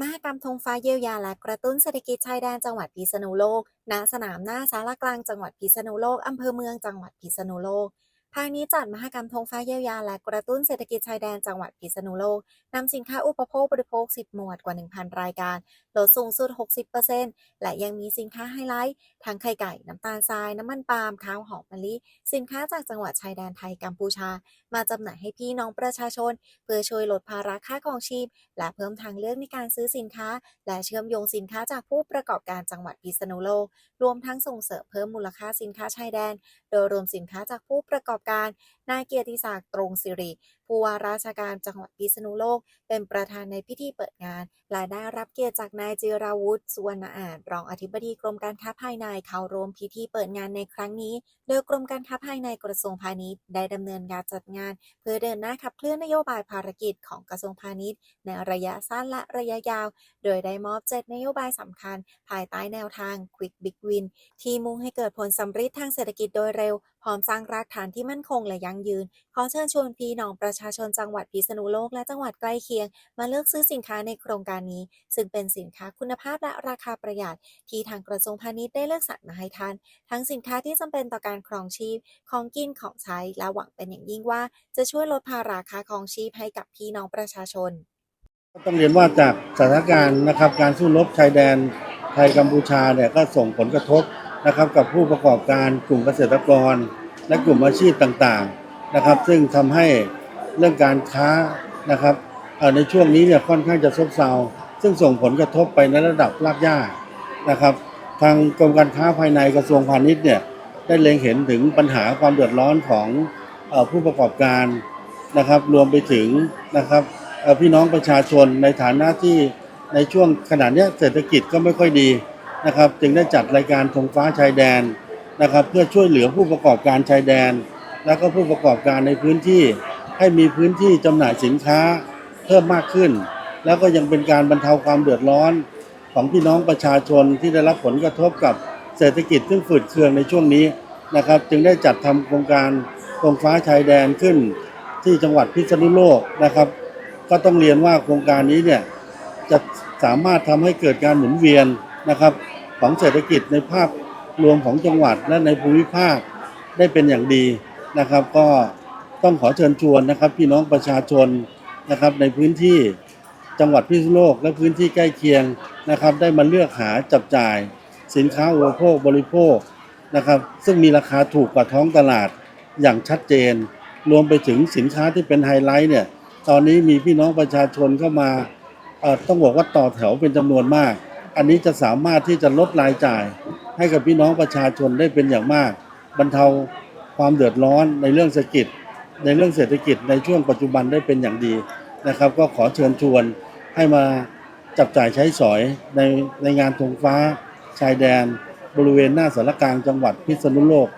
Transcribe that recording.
มหกรรมธงฟ้าเยียวยาและกระตุ้นเศรษฐกิจชายแดนจังหวัดพิษณุโลก ณ สนามหน้าสารกลางจังหวัดพิษณุโลก อำเภอเมืองจังหวัดพิษณุโลก ภาคนี้จัดมหกรรมธงฟ้าเยียวยา และกระตุ้นเศรษฐกิจชายแดนจังหวัดพิษณุโลก นำสินค้าอุปโภคบริโภค 10 หมวดกว่า 1,000 รายการ ลดสูงสุด 60%และยังมีสินค้าไฮไลท์ทั้งไข่ไก่ น้ำตาลทราย น้ำมันปาล์มข้าวหอมมะลิ สินค้าจากจังหวัดชายแดนไทยกัมพูชา มาจำหน่ายให้พี่น้องประชาชน เพื่อช่วยลดภาระค่าครองชีพ และเพิ่มทางเลือกในการซื้อสินค้า และเชื่อมโยงสินค้าจากผู้ประกอบการจังหวัดพิษณุโลก รวมทั้งส่งเสริมเพิ่มมูลค่าสินค้าชายแดน โดยรวมสินค้าจากผู้ประกอบการนายเกียรติศักดิ์ตรงสิริ ผู้ว่าราชการจังหวัดพิษณุโลก เป็นประธานในพิธีเปิดงาน และได้รับเกียรติจากนายจิราวุฒิสุวรรณอาจรองอธิบดีกรมการค้าภายในเข้าร่วมพิธีเปิดงานในครั้งนี้ โดยกรมการค้าภายในกระทรวงพาณิชย์ได้ดำเนินการจัดงาน เพื่อเดินหน้าขับเคลื่อนนโยบายภารกิจของกระทรวงพาณิชย์ ในระยะสั้นและระยะยาว โดยได้มอบ7นโยบายสำคัญ ภายใต้แนวทาง Quick Big Win ที่มุ่งให้เกิดผลสำฤทธิ์ทางเศรษฐกิจโดยเร็ว พร้อมสร้างรากฐานที่มั่นคงและยั่งยืน ขอเชิญชวนพี่น้องประชาชาชนจังหวัดพิษณุโลกและจังหวัดใกล้เคียง มาเลือกซื้อสินค้าในโครงการนี้ ซึ่งเป็นสินค้าคุณภาพและราคาประหยัด ที่ทางกระทรวงพาณิชย์ได้เลือกสรรมาให้ท่าน ทั้งสินค้าที่จำเป็นต่อการครองชีพ ของกินของใช้ และหวังเป็นอย่างยิ่งว่า จะช่วยลดภาระค่าครองชีพให้กับพี่น้องประชาชน ต้องเรียนว่าจากสถานการณ์นะครับการสู้รบชายแดนไทยกัมพูชาเนี่ยก็ส่งผลกระทบนะครับกับผู้ประกอบการกลุ่มเกษตรกร และกลุ่มอาชีพต่างๆนะครับ ซึ่งทำให้ เรื่องการค้านะครับในช่วงนี้เนี่ยค่อนข้างจะซบเซาซึ่งส่งผลกระทบไปในระดับรากหญ้านะครับ ทางกรมการค้าภายในกระทรวงพาณิชย์เนี่ยได้เล็งเห็นถึงปัญหาความเดือดร้อนของผู้ประกอบการนะครับ รวมไปถึงนะครับพี่น้องประชาชนในฐานะที่ในช่วงขณะนี้เศรษฐกิจก็ไม่ค่อยดีนะครับ จึงได้จัดรายการธงฟ้าชายแดนนะครับ เพื่อช่วยเหลือผู้ประกอบการชายแดน แล้วก็ผู้ประกอบการในพื้นที่ ให้มีพื้นที่จำหน่ายสินค้าเพิ่มมากขึ้น แล้วก็ยังเป็นการบรรเทาความเดือดร้อน ของพี่น้องประชาชนที่ได้รับผลกระทบกับเศรษฐกิจซึ่งฝืดเคืองในช่วงนี้นะครับ จึงได้จัดทำโครงการธงฟ้าชายแดนขึ้น ที่จังหวัดพิษณุโลกนะครับ ก็ต้องเรียนว่าโครงการนี้เนี่ยจะสามารถทำให้เกิดการหมุนเวียนนะครับของเศรษฐกิจในภาพรวมของจังหวัดและในภูมิภาคได้เป็นอย่างดีนะครับ ก็ ต้องขอเชิญชวนนะครับ พี่น้องประชาชนนะครับในพื้นที่จังหวัดพิษณุโลกและพื้นที่ใกล้เคียงนะครับ ได้มาเลือกหาจับจ่าย สินค้าอุปโภคบริโภคนะครับ ซึ่งมีราคาถูกกว่าท้องตลาดอย่างชัดเจน รวมไปถึงสินค้าที่เป็นไฮไลท์เนี่ยตอนนี้มีพี่น้องประชาชนเข้ามาต้องบอกว่าต่อแถวเป็นจำนวนมาก อันนี้จะสามารถที่จะลดรายจ่าย ให้กับพี่น้องประชาชนได้เป็นอย่างมาก บรรเทาความเดือดร้อนในเรื่องเศรษฐกิจ ในเรื่องเศรษฐกิจในช่วงปัจจุบันได้เป็นอย่างดีนะครับ ก็ขอเชิญชวนให้มาจับจ่ายใช้สอยในในงานธงฟ้าชายแดน บริเวณหน้าสารกลางจังหวัดพิษณุโลก